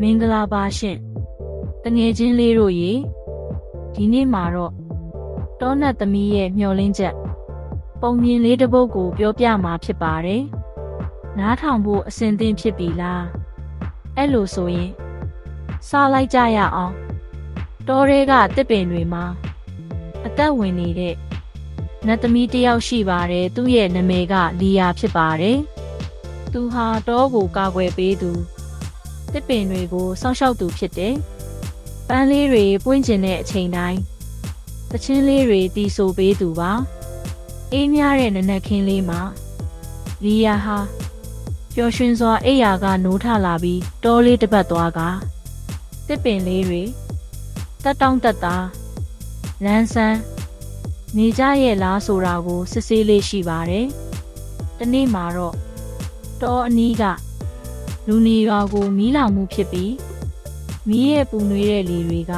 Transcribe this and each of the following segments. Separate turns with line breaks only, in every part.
မင်္ဂလာပါရှင်တငယ်ချင်းလေးတို့ရေဒီနေ့မှာတော့တောနတ်သမီးရဲ့မျောလင်းချက် ပုံမြင်လေးတစ်ပုဒ်ကိုပြောပြမှာဖြစ်ပါတယ်နားထောင်ဖို့အစဉ်သင့်ဖြစ်ပြီလားအဲ့လိုဆိုရင်စားလိုက်ကြရအောင်တောတွေကတစ်ပင်တွေမှာအသက်ဝင်နေတဲ့နတ်သမီးတစ်ယောက်ရှိပါတယ်သူ့ရဲ့နာမည်ကလီယာဖြစ်ပါတယ်သူဟာတောကိုကာကွယ်ပေးသူ တစ်ပင်တွေကိုစောင့်ရှောက်သူဖြစ်တယ်။ပန်းလေးတွေပွင့်ကျင်တဲ့အချိန်တိုင်းတချင်းလေးတွေတီးဆိုပေးသူပါ။အေးမြတဲ့နနက်ခင်းလေးမှာလီယာဟာပျော်ရွှင်စွာအိယာကနိုးထလာပြီးတောလေးတစ်ပတ်သွားကတစ်ပင်လေးတွေတက်တောင့်တက်တာလန်းဆန်းနေကြရဲ့လားဆိုတာကိုစစ်ဆေးလေးရှိပါတယ်။ဒီနေ့မှာတော့တောအနီးက လူနေရွာကိုမီးလောင်မှုဖြစ်ပြီးမီးရဲ့ပူနွေးတဲ့လေတွေက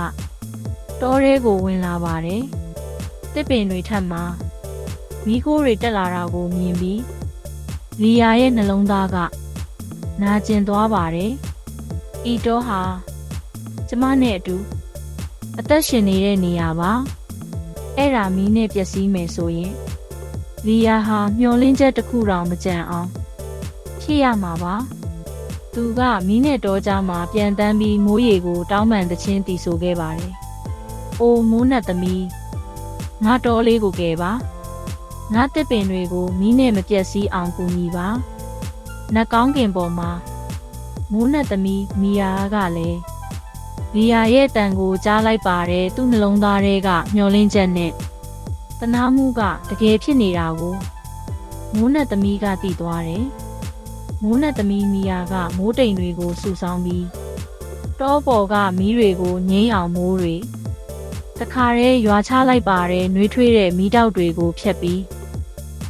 တောထဲကိုဝင်လာပါတယ်။တစ်ပင်တွေထက်မှာမီးခိုးတွေတက်လာတာကိုမြင်ပြီးလီယာရဲ့နှလုံးသားကနာကျင်သွားပါတယ်။ဤတောဟာကျမနဲ့အတူအသက်ရှင်နေတဲ့နေရာပါ။အဲ့ဒါမီးနဲ့ပျက်စီးမယ်ဆိုရင်လီယာဟာမျောလင်းချက်တစ်ခုတောင်မကြံအောင်ဖြစ်ရမှာပါ။ သူကမီးနဲ့တောကြားမှာပြန်တန်းပြီးမိုးရေကိုတောင်းပန်သချင်းတီဆိုခဲ့ပါတယ်။အိုမိုးနတ်သမီးငါတော်လေးကိုကယ်ပါ။ငါတစ်ပင်တွေကိုမီးနဲ့မပြတ်စည်းအောင်ကူညီပါ။နတ်ကောင်းကင်ပေါ်မှာမိုးနတ်သမီးမီယာကလည်းလီယာရဲ့တန်ကိုကြားလိုက်ပါတယ်သူ့နှလုံးသားထဲကမျောလင်းချက်နဲ့တနာမှုကတကယ်ဖြစ်နေတာကိုမိုးနတ်သမီးကသိသွားတယ်။ မိုးနဲ့သမီးမီယာကမိုးတိမ်တွေကိုစူဆောင်းပြီးတောပေါ်ကမီးတွေကိုငိမ့်အောင်မိုးတွေတခါတည်းရွာချလိုက်ပါတယ်နှွေးထွေးတဲ့မီးတောက်တွေကိုဖျက်ပြီး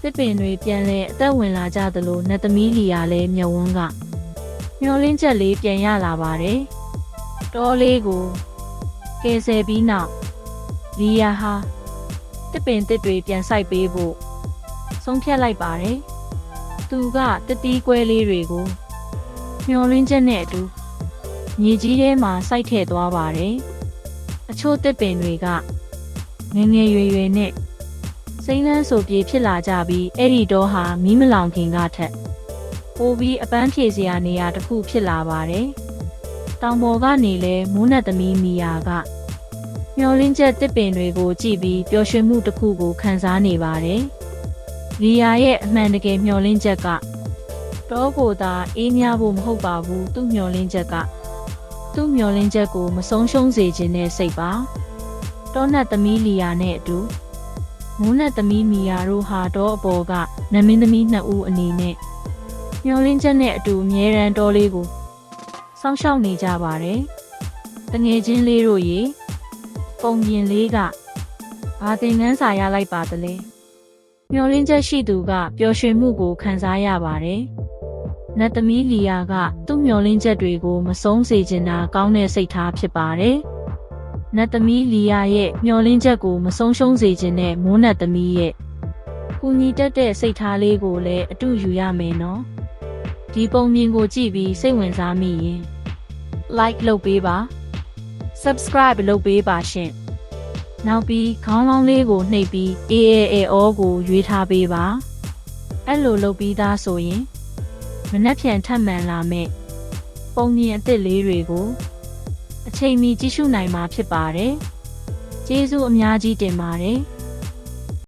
တစ်ပင်တွေပြန်လဲအသက်ဝင်လာကြသလိုနတ်သမီးလီယာလည်းမျက်ဝန်းကမျောလင်းချက်လေးပြန်ရလာပါတယ်တောလေးကိုကယ်ဆယ်ပြီးနောက်လီယာဟာတစ်ပင်တစ်တွေပြန်ဆိုင်ပေးဖို့ဆုံးဖြတ်လိုက်ပါတယ် သူကတတိကွဲလေးတွေကိုမျောလင်းချက်နဲ့အတူမြေကြီးထဲမှာစိုက်ထည့်သွားပါတယ်။အချို့တစ်ပင်တွေကငယ်ငယ်ရွယ်ရွယ်နဲ့စိမ့်လန်းဆိုပြေဖြစ်လာကြပြီးအဲ့ဒီတော့ဟာမီးမလောင်ခင်ကထက်ပိုပြီးအပန်းဖြေစရာနေရာတစ်ခုဖြစ်လာပါတယ်။တောင်ပေါ်ကနေလဲမိုးနတ်သမီးမီယာကမျောလင်းချက်တစ်ပင်တွေကိုကြည့်ပြီးပျော်ရွှင်မှုတစ်ခုကိုခံစားနေပါတယ်။ ရီယာရဲ့အမှန်တကယ်မျှော်လင့်ချက်ကတောကိုသာအေးမြဖို့မဟုတ်ပါဘူးသူ့မျှော်လင့်ချက်ကသူ့မျှော်လင့်ချက်ကိုမဆုံးရှုံးစေခြင်းနဲ့စိတ်ပါတောနတ်သမီးလီယာနဲ့အတူမိုးနတ်သမီးမီယာတို့ဟာတောအပေါ်ကနမင်းသမီးနှစ်ဦးအနေနဲ့မျှော်လင့်ချက်နဲ့အတူအမြဲတမ်းတောလေးကိုစောင့်ရှောက်နေကြပါတယ်တငယ်ချင်းလေးတို့ရေပုံပြင်လေးကဘာသင်ခန်းစာရလိုက်ပါသလဲ မျောလင်းချက်ရှိသူကပျော်ရွှင်မှုကိုခံစားရပါတယ်။နတ်သမီးလီယာကသူ့မျောလင်းချက်တွေကိုမဆုံးစေချင်တာကောင်းတဲ့စိတ်ထားဖြစ်ပါတယ်။နတ်သမီးလီယာရဲ့မျောလင်းချက်ကိုမဆုံးရှုံးစေချင်တဲ့မိုးနတ်သမီးရဲ့ကူညီတတ်တဲ့စိတ်ထားလေးကိုလည်းအတူယူရမယ်နော်။ဒီပုံမြင်ကိုကြည့်ပြီးစိတ်ဝင်စားမိရင် like လုပ်ပေးပါ subscribe လုပ်ပေးပါရှင်။ နောက်ပြီးခေါင်းလောင်းလေးကိုနှိပ်ပြီး AAAO ကိုရွေးထားပေးပါအဲ့လိုလုပ်ပြီးသားဆိုရင်မနှက်ဖြန်ထပ်မှန်လာမဲ့ပုံမြင်အစ်စ်လေးတွေကိုအချိန်မီကြည့်ရှုနိုင်မှာဖြစ်ပါတယ်ကျေးဇူးအများကြီးတင်ပါတယ်